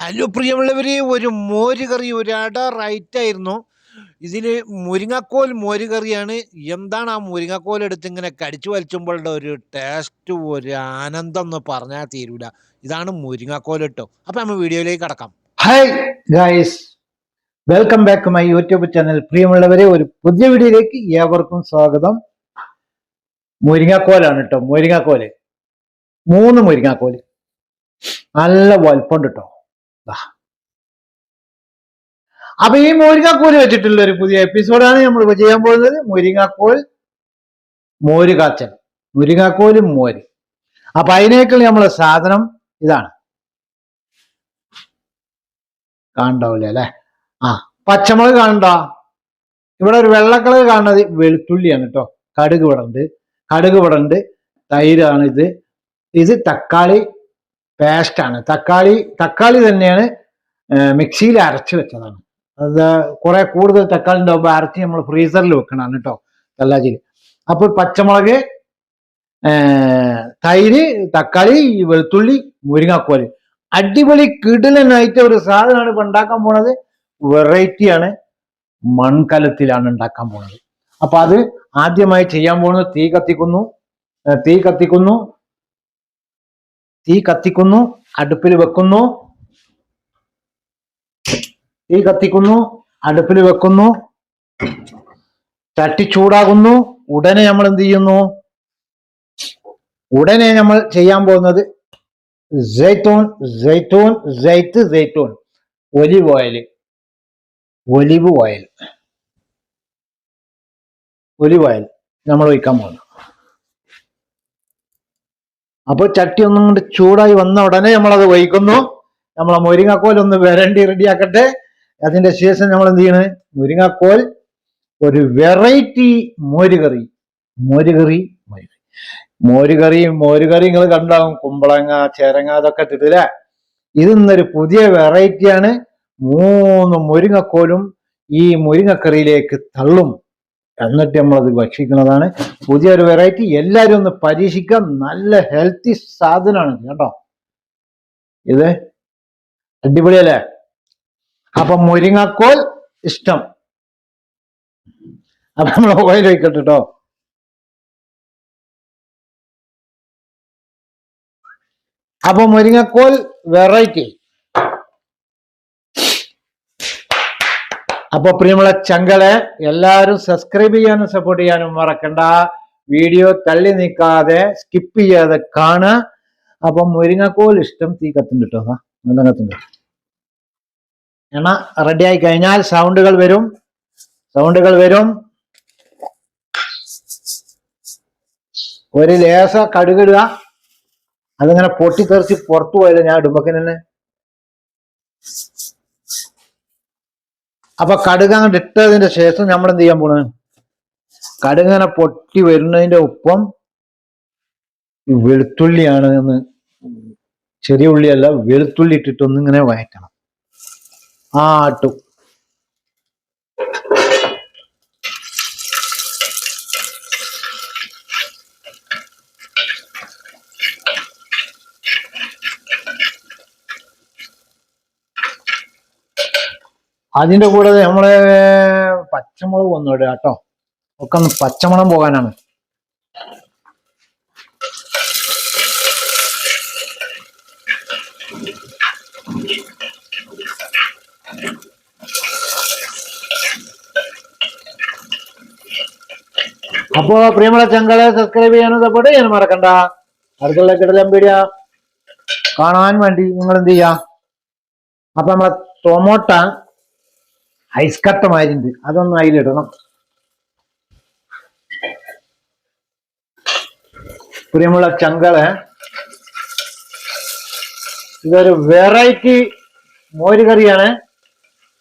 Hello പ്രിയമുള്ളവരെ ഒരു മോര് കറി ഒരു അട റൈറ്റ് ആയിരുന്നു ഇതിൽ മുരിങ്ങക്കോൽ മോര് കറിയാണ് എന്താണ് ആ മുരിങ്ങക്കോൽ എടുത്ത് ഇങ്ങനെ കടിച്ചു വലിച്ചുമ്പോഴുള്ള ഒരു ടേസ്റ്റ് ഒരു ആനന്ദം എന്ന് പറഞ്ഞാൽ തീരൂല. ഇതാണ് മുരിങ്ങക്കോൽ കേട്ടോ. അപ്പൊ നമ്മൾ വീഡിയോയിലേക്ക് കടക്കാം. Hi guys welcome back my YouTube channel പ്രിയമുള്ളവരെ ഒരു പുതിയ വീഡിയോയിലേക്ക് ഏവർക്കും സ്വാഗതം. മുരിങ്ങക്കോലാണ് കേട്ടോ മുരിങ്ങാക്കോൽ. മൂന്ന് മുരിങ്ങാക്കോൽ. നല്ല വലുപ്പമുണ്ട് കേട്ടോ. അപ്പൊ ഈ മുരിങ്ങാക്കോൽ വെച്ചിട്ടുള്ള ഒരു പുതിയ എപ്പിസോഡാണ് നമ്മൾ ഇപ്പൊ ചെയ്യാൻ പോകുന്നത്. മുരിങ്ങാക്കോൽ മോര് കാച്ചൽ മുരിങ്ങാക്കോലും മോര്. അപ്പൊ അതിനേക്കാൾ നമ്മളെ സാധനം ഇതാണ്. കാണണ്ടാവില്ല അല്ലെ? ആ പച്ചമുളക് കാണണ്ട? ഇവിടെ ഒരു വെള്ളക്കളർ കളർ കാണുന്നത് വെളുത്തുള്ളിയാണ് കേട്ടോ. കടുക് ഇവിടെ ഉണ്ട് കടുക് ഇവിടെ ഉണ്ട് തൈരാണ് ഇത് ഇത് തക്കാളി പേസ്റ്റ് ആണ്. തക്കാളി തക്കാളി തന്നെയാണ് മിക്സിയിൽ അരച്ച് വെച്ചതാണ്. അത് കുറെ കൂടുതൽ തക്കാളി ഉണ്ടാവുമ്പോൾ അരച്ച് നമ്മൾ ഫ്രീസറിൽ വെക്കണം കേട്ടോ തല്ലാജിയിൽ അപ്പോൾ പച്ചമുളക് തൈര് തക്കാളി വെളുത്തുള്ളി മുരിങ്ങാക്കോൽ. അടിപൊളി കിടിലനായിട്ട് ഒരു സാധനമാണ് ഇപ്പൊ ഉണ്ടാക്കാൻ പോണത്. വെറൈറ്റിയാണ് മൺകലത്തിലാണ് ഉണ്ടാക്കാൻ പോണത്. അപ്പൊ അത് ആദ്യമായി ചെയ്യാൻ പോകുന്നത് തീ കത്തിക്കുന്നു. തീ കത്തിക്കുന്നു. തീ കത്തിക്കുന്നു അടുപ്പിൽ വെക്കുന്നു. തീ കത്തിക്കുന്നു അടുപ്പിൽ വെക്കുന്നു. ചട്ടി ചൂടാകുന്നു. ഉടനെ നമ്മൾ എന്ത് ചെയ്യുന്നു? ഉടനെ നമ്മൾ ചെയ്യാൻ പോകുന്നത് ജൈത്തൂൺ ജൈത്തൂൺ ജൈത്ത് ജൈത്തൂൺ olive oil. Olive oil. Olive oil. നമ്മൾ ഒഴിക്കാൻ പോകുന്നു. അപ്പൊ ചട്ടി ഒന്നും കൊണ്ട് ചൂടായി വന്ന ഉടനെ നമ്മളത് വഹിക്കുന്നു നമ്മളെ മുരിങ്ങക്കോൽ ഒന്ന് വരണ്ടി റെഡിയാക്കട്ടെ അതിന്റെ ശേഷം നമ്മൾ എന്ത് ചെയ്യണ്? മുരിങ്ങക്കോൽ ഒരു വെറൈറ്റി മോരുകറി. മോരുകറി മോരുകറി. മോരുകറി മോരുകറി നിങ്ങൾ കണ്ടാവും. കുമ്പളങ്ങ ചേരങ്ങ അതൊക്കെ ഇട്ടിട്ടില്ലേ ഇത് ഇന്നൊരു പുതിയ വെറൈറ്റിയാണ് മൂന്ന് മുരിങ്ങക്കോലും ഈ മുരിങ്ങക്കറിയിലേക്ക് തള്ളും. എന്നിട്ട് നമ്മളത് ഭക്ഷിക്കുന്നതാണ്. പുതിയൊരു വെറൈറ്റി എല്ലാവരും ഒന്ന് പരീക്ഷിക്കാം. നല്ല ഹെൽത്തി സാധനമാണ് കേട്ടോ. ഇത് അടിപൊളിയല്ലേ? അപ്പൊ മുരിങ്ങക്കോൽ ഇഷ്ടം. അപ്പൊ നമ്മൾ ഓയിൽ വയ്ക്കട്ടെ കേട്ടോ. അപ്പൊ മുരിങ്ങക്കോൽ വെറൈറ്റി അപ്പൊ പ്രിയമുള്ള ചങ്കളെ എല്ലാവരും സബ്സ്ക്രൈബ് ചെയ്യാനും സപ്പോർട്ട് ചെയ്യാനും മറക്കണ്ട. വീഡിയോ തള്ളി നീക്കാതെ സ്കിപ്പ് ചെയ്യാതെ കാണുക. അപ്പൊ മുരിങ്ങക്കോൽ ഇഷ്ടം തീ കത്തുണ്ട് കേട്ടോ. നല്ല കത്തുണ്ട്. എണ്ണ റെഡി ആയി കഴിഞ്ഞാൽ സൗണ്ടുകൾ വരും. സൗണ്ടുകൾ വരും. ഒരു ലേസ കടുകിടുക. അതിങ്ങനെ പൊട്ടിത്തെറിച്ച് പുറത്തു പോയല്ലോ ഞാൻ ഇടുമ്പക്കിന് അപ്പൊ കടുക് അങ്ങോട്ട് ഇട്ടതിന്റെ ശേഷം നമ്മൾ എന്ത് ചെയ്യാൻ പോണ്? കടുകനെ പൊട്ടി വരുന്നതിന്റെ ഒപ്പം വെളുത്തുള്ളിയാണ് എന്ന് ചെറിയ ഉള്ളിയല്ല വെളുത്തുള്ളി ഇട്ടിട്ടൊന്നിങ്ങനെ വയറ്റണം ആ ഇട്ടു. അതിന്റെ കൂടെ നമ്മളെ പച്ചമുളക് വന്നു വിടുക കേട്ടോ. ഒക്കെ ഒന്ന് പച്ചമണം പോകാനാണ്. അപ്പോ പ്രിയമുള്ള ചങ്കളെ സബ്സ്ക്രൈബ് ചെയ്യാനും സപ്പോർട്ട് ചെയ്യാനും മറക്കണ്ട. അടുത്തുള്ള കിടലം പീടിയ. കാണാൻ വേണ്ടി നിങ്ങൾ എന്ത് ചെയ്യാ? അപ്പൊ നമ്മളെ ടൊമോട്ട ഐസ് കട്ടമായിട്ടുണ്ട് അതൊന്ന് അതിലിടണം പ്രിയമുള്ള ചങ്കൾ ഇതൊരു വെറൈറ്റി മോര് കറിയാണ്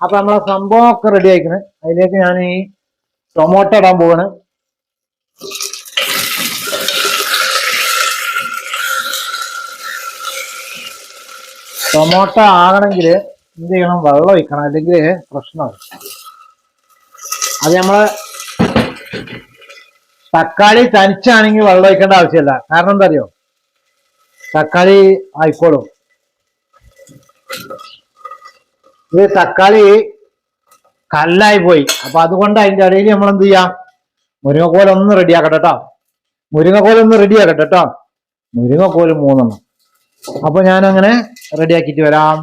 അപ്പൊ നമ്മളെ സംഭവമൊക്കെ റെഡി ആയിക്കണ്. അതിലേക്ക് ഞാൻ ഈ ടൊമാറ്റോ ഇടാൻ പോവാണ്. ടൊമാറ്റോ ആകണമെങ്കിൽ എന്ത് ചെയ്യണം? വെള്ളം ഒഴിക്കണം അല്ലെങ്കിൽ പ്രശ്നമാണ് അത് നമ്മൾ തക്കാളി തനിച്ചാണെങ്കിൽ വെള്ളം ഒഴിക്കേണ്ട ആവശ്യമില്ല. കാരണം എന്താ അറിയോ തക്കാളി ആയിക്കോളും. ഇത് തക്കാളി കല്ലായി പോയി. അപ്പൊ അതുകൊണ്ട് അതിന്റെ ഇടയിൽ നമ്മൾ എന്ത് ചെയ്യാം? മുരിങ്ങക്കോൽ ഒന്ന് റെഡിയാക്കട്ടെ കേട്ടോ മുരിങ്ങക്കോൽ ഒന്ന് റെഡിയാക്കട്ടെ കേട്ടോ മുരിങ്ങക്കോൽ മൂന്നെണ്ണം. അപ്പൊ ഞാൻ അങ്ങനെ റെഡിയാക്കിയിട്ട് വരാം.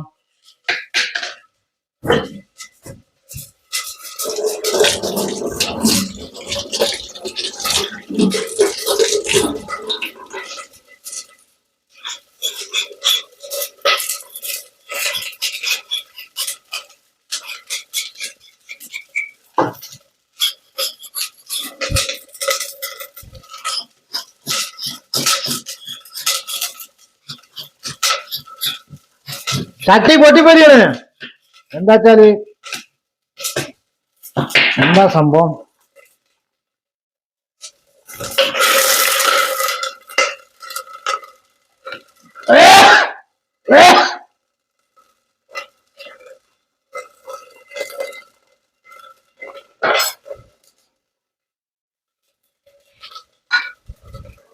ചട്ടി പൊട്ടിപ്പൊരിയാണ് എന്താ വെച്ചാൽ എന്താ സംഭവം?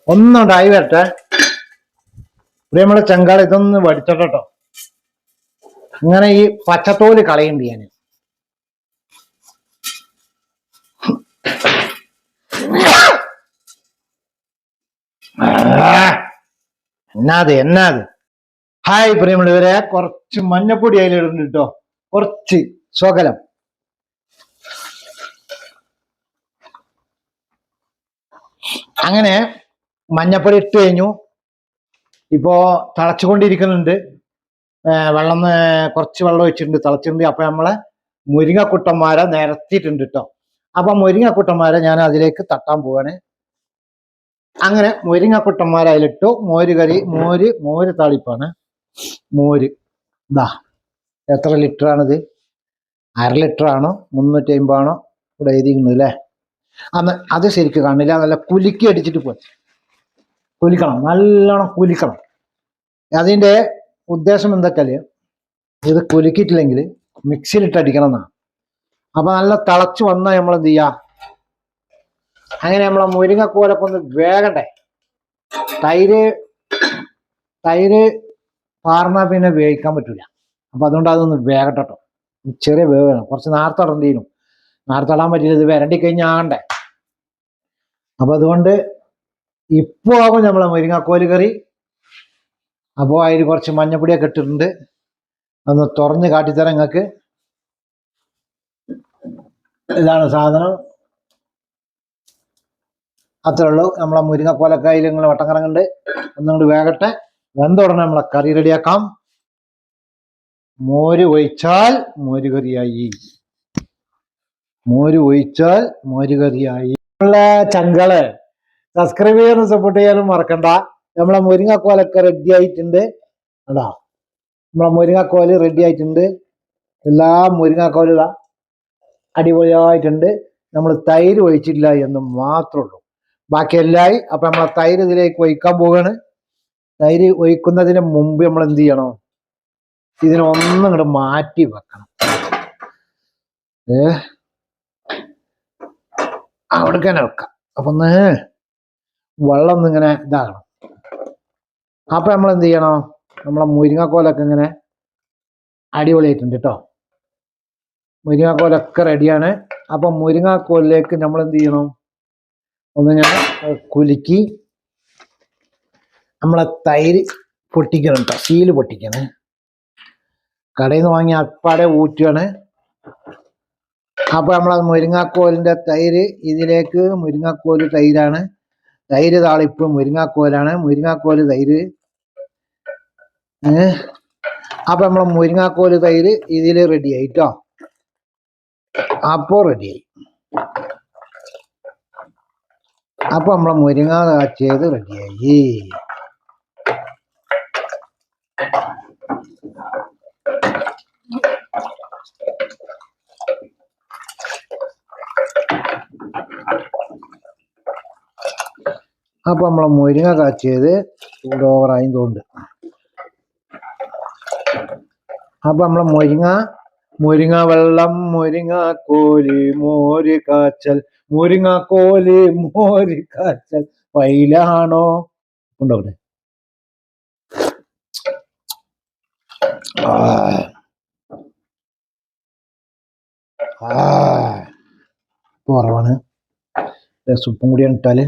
ഒന്നുണ്ടായി വരട്ടെ. പ്രിയമുള്ള ചങ്കാള ഇതൊന്ന് വടിച്ചോട്ടോ ഇങ്ങനെ ഈ പച്ചത്തോൽ കളയും ഞാൻ എന്നാത് എന്നാത്. ഹായ് പ്രിയമുള്ളവരെ കുറച്ച് മഞ്ഞപ്പൊടി അതിലിടുന്നു കേട്ടോ. കുറച്ച് സ്വകലം അങ്ങനെ മഞ്ഞപ്പൊടി ഇട്ട് കഴിഞ്ഞു. ഇപ്പോ തിളച്ചുകൊണ്ടിരിക്കുന്നുണ്ട്. വെള്ളം കുറച്ച് വെള്ളം ഒഴിച്ചിട്ടുണ്ട് തിളച്ചിട്ടുണ്ട്. അപ്പൊ നമ്മളെ മുരിങ്ങക്കുട്ടന്മാരെ നിരത്തിയിട്ടുണ്ട് കേട്ടോ അപ്പൊ മുരിങ്ങക്കുട്ടന്മാരെ ഞാൻ അതിലേക്ക് തട്ടാൻ പോവാണ്. അങ്ങനെ മുരിങ്ങക്കുട്ടന്മാരെ അതിലിട്ടു. മോര് കറി മോര് മോര് താളിപ്പാണ്. മോര്. ഇതാ എത്ര ലിറ്റർ ആണിത്? അര ലിറ്റർ ആണോ? മുന്നൂറ്റി അമ്പതാണോ ഇവിടെ എഴുതിയിരുന്നു അല്ലേ അന്ന് അത് ശരിക്കും കാണില്ല. നല്ല കുലുക്കി അടിച്ചിട്ട് പോയി. കുലിക്കണം നല്ലോണം കുലിക്കണം. അതിന്റെ ഉദ്ദേശം എന്തൊക്കെയാൽ ഇത് കുലുക്കിയിട്ടില്ലെങ്കിൽ മിക്സിയിലിട്ട് അടിക്കണം എന്നാണ് അപ്പൊ നല്ല തിളച്ച് വന്നാൽ നമ്മൾ എന്ത് ചെയ്യാ അങ്ങനെ നമ്മളെ മുരിങ്ങക്കോലൊക്കെ ഒന്ന് വേഗണ്ടേ? തൈര് തൈര് പാർന്നാൽ പിന്നെ വേവിക്കാൻ പറ്റൂല. അപ്പൊ അതുകൊണ്ട് അതൊന്ന് വേകട്ടോ ചെറിയ വേവ് വേണം കുറച്ച് നേരത്തെ ഇടാൻ പറ്റില്ല ഇത് വരണ്ടി കഴിഞ്ഞാൽ ആണ്ടേ അപ്പൊ അതുകൊണ്ട് ഇപ്പൊ ആകും നമ്മളെ മുരിങ്ങക്കോൽ കറി അപ്പോൾ അതിൽ കുറച്ച് മഞ്ഞപ്പൊടിയൊക്കെ ഇട്ടിട്ടുണ്ട്. ഒന്ന് തുറന്ന് കാട്ടിത്തരാം നിങ്ങൾക്ക്. ഇതാണ് സാധനം. അത്രേ ഉള്ളൂ. നമ്മളെ മുരിങ്ങക്കോലക്കായിൽ ഇങ്ങനെ വട്ടം കറങ്ങുന്നുണ്ട് ഒന്നുകൊണ്ട് വേഗട്ടെ വെന്ത ഉടനെ നമ്മളെ കറി റെഡിയാക്കാം. മോര് ഒഴിച്ചാൽ മോര് കറിയായി. മോര് ഒഴിച്ചാൽ മോര് കറിയായി. നമ്മളെ ചങ്കൾ. സബ്സ്ക്രൈബ് ചെയ്യാനും സപ്പോർട്ട് ചെയ്യാനും മറക്കണ്ട. നമ്മളെ മുരിങ്ങക്കോലൊക്കെ റെഡി ആയിട്ടുണ്ട്. അതാ നമ്മളെ മുരിങ്ങക്കോൽ റെഡി ആയിട്ടുണ്ട്. എല്ലാ മുരിങ്ങക്കോലും അടിപൊളിയായിട്ടുണ്ട്. നമ്മൾ തൈര് ഒഴിച്ചിട്ടില്ല എന്ന് മാത്രമേ ഉള്ളൂ. ബാക്കി എല്ലായി അപ്പൊ നമ്മളെ തൈര് ഇതിലേക്ക് ഒഴിക്കാൻ പോവുകയാണ് തൈര് ഒഴിക്കുന്നതിന് മുമ്പ് നമ്മൾ എന്ത് ചെയ്യണം? ഇതിനൊന്നും ഇങ്ങോട്ട് മാറ്റി വെക്കണം. ഏ? അവിടെ തന്നെ വെക്കാം. അപ്പൊ ഒന്ന് വെള്ളം ഒന്നിങ്ങനെ ഇതാകണം അപ്പൊ നമ്മൾ എന്ത് ചെയ്യണം? നമ്മളെ മുരിങ്ങക്കോലൊക്കെ ഇങ്ങനെ അടിപൊളിയായിട്ടുണ്ട് കേട്ടോ മുരിങ്ങക്കോലൊക്കെ റെഡിയാണ് അപ്പൊ മുരിങ്ങക്കോലിലേക്ക് നമ്മൾ എന്ത് ചെയ്യണം? ഒന്ന് ഞാൻ കുലുക്കി നമ്മളെ തൈര് പൊട്ടിക്കണം കേട്ടോ സീൽ പൊട്ടിക്കണേ. കടയിൽ നിന്ന് വാങ്ങി അപ്പാടെ ഊറ്റുകയാണ് അപ്പൊ നമ്മളെ മുരിങ്ങാക്കോലിന്റെ തൈര് ഇതിലേക്ക് മുരിങ്ങാക്കോൽ തൈരാണ്. തൈര് താളിപ്പ് മുരിങ്ങാക്കോലാണ്. മുരിങ്ങാക്കോൽ തൈര്. അപ്പൊ നമ്മളെ മുരിങ്ങാക്കോൽ തൈര് ഇതിൽ റെഡി ആയിട്ടോ അപ്പോ റെഡിയായി അപ്പൊ നമ്മളെ മുരിങ്ങ കാച്ചിയത് റെഡിയായി അപ്പൊ നമ്മളെ മുരിങ്ങ കാച്ചിയത് ഇവിടെ ഓവറായി തോണ്ട് അപ്പൊ നമ്മളെ മുരിങ്ങ മുരിങ്ങ വെള്ളം മുരിങ്ങ കോൽ മോര് കാച്ചൽ മുരിങ്ങ കോൽ മോര് കാച്ചൽ. പൈലാണോ ഉണ്ടോ അവിടെ? കുറവാണ് ഉപ്പും കൂടി ഇട്ടാൽ.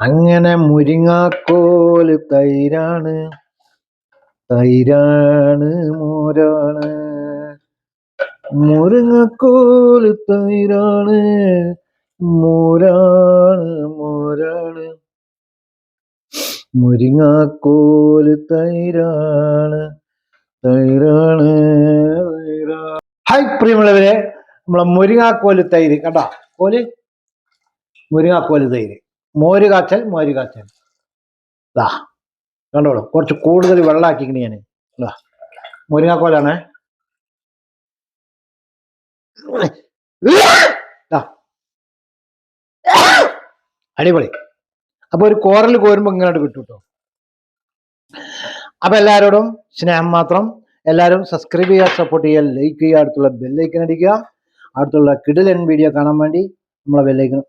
അങ്ങനെ മുരിങ്ങാക്കോൽ തൈരാണ്. തൈരാണ് മോരാണ്. മുരിങ്ങക്കോൽ തൈരാണ്. മോരാണ് മോരാണ്. മുരിങ്ങാക്കോൽ തൈരാണ്. തൈരാണ് തൈരാ ഹായ് പ്രിയമുള്ളവരെ നമ്മളെ മുരിങ്ങാക്കോൽ തൈര്. കണ്ടാ? കോൽ? മുരിങ്ങാക്കോൽ തൈര്. മോര് കാച്ചൽ മോര് കാച്ചൽ ഇതാ കണ്ടോളൂ കുറച്ച് കൂടുതൽ വെള്ളമാക്കിക്കണി ഞാൻ ഇതാ മുരിങ്ങാക്കോലാണ്. അടിപൊളി. അപ്പൊ ഒരു കോറൽ കോരുമ്പോ ഇങ്ങോട്ട് കിട്ടും കേട്ടോ അപ്പൊ എല്ലാവരോടും സ്നേഹം മാത്രം. എല്ലാവരും സബ്സ്ക്രൈബ് ചെയ്യുക സപ്പോർട്ട് ചെയ്യുക ലൈക്ക് ചെയ്യുക അടുത്തുള്ള ബെല്ലൈക്കൻ അടിക്കുക. അടുത്തുള്ള കിടിലൻ വീഡിയോ കാണാൻ വേണ്ടി നമ്മളെ ബെല്ലൈക്കൻ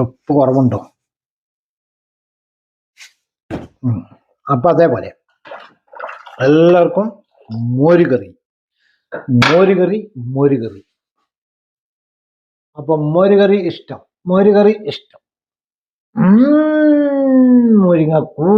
ഉപ്പ് കുറവുണ്ടോ. അപ്പൊ അതേപോലെ. എല്ലാവർക്കും മോരുകറി. മോരുകറി മോരുകറി. അപ്പൊ മോരുകറി ഇഷ്ടം. മോരുകറി ഇഷ്ടം. മുരിങ്ങ മുരിങ്ങപ്പൂ.